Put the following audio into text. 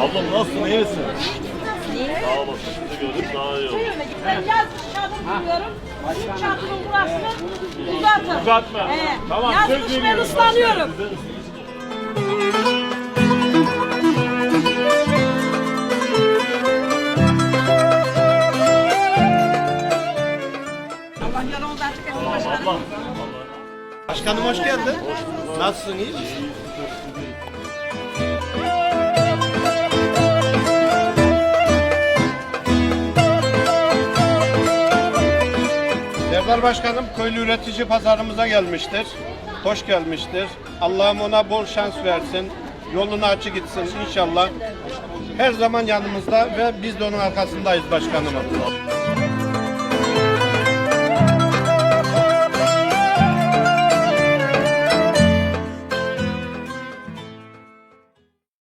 Nasılsın, iyisin? Sağ olasın. Sizi gördük daha iyi oldu. Ben yazmış çadır kuruyorum. Şu çadırın burasını uzatın. Uzatma. He. Tamam, Yazmış söz ben veriyorum. ıslanıyorum. Allah yolumuzu açık etsin. Başkanım hoş geldin. Nasılsın iyi misin? Serdar Başkanım köylü üretici pazarımıza gelmiştir. Hoş gelmiştir. Allah'ım ona bol şans versin. Yolunu açık gitsin inşallah. Her zaman yanımızda ve biz de onun arkasındayız başkanım.